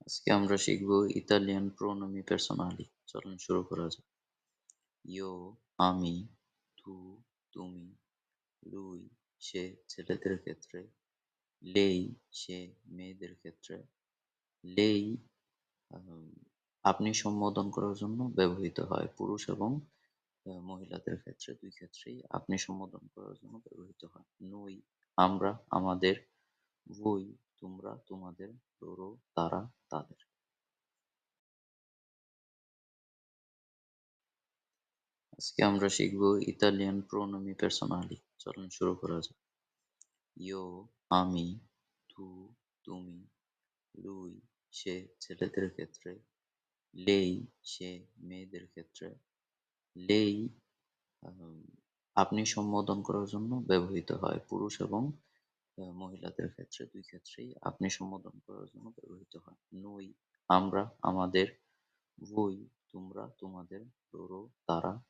আজকে আমরা শিখব ইতালিয়ান প্রোনোমি পার্সোনালি চলুন শুরু করা যাক। ইয়ো, আমি, তু, তুমি লুই সে, ছেলেদের ক্ষেত্রে, লেই, সে, মেয়েদের ক্ষেত্রে। লেই আপনি সম্বোধন করার জন্য ব্যবহৃত হয় পুরুষ এবং মহিলাদের ক্ষেত্রে। দুই ক্ষেত্রেই আপনি সম্বোধন করার জন্য ব্যবহৃত হয়। নই, আমরা, আমাদের বই তোমরা, তোমাদের লড়ো তারা আজকে আমরা শিখব ইতালিয়ান প্রোনোমি পার্সোনালি চলুন শুরু করা যাক। ইয়ো, আমি, তু, তুমি লুই সে, ছেলেদের ক্ষেত্রে, লেই, সে, মেয়েদের ক্ষেত্রে। লেই আপনি সম্বোধন করার জন্য ব্যবহৃত হয় পুরুষ এবং মহিলাদের ক্ষেত্রে, দুই ক্ষেত্রেই আপনি সম্বোধন করার জন্য ব্যবহৃত হয়। নই, আমরা, আমাদের বই তোমরা, তোমাদের, তারা তাদের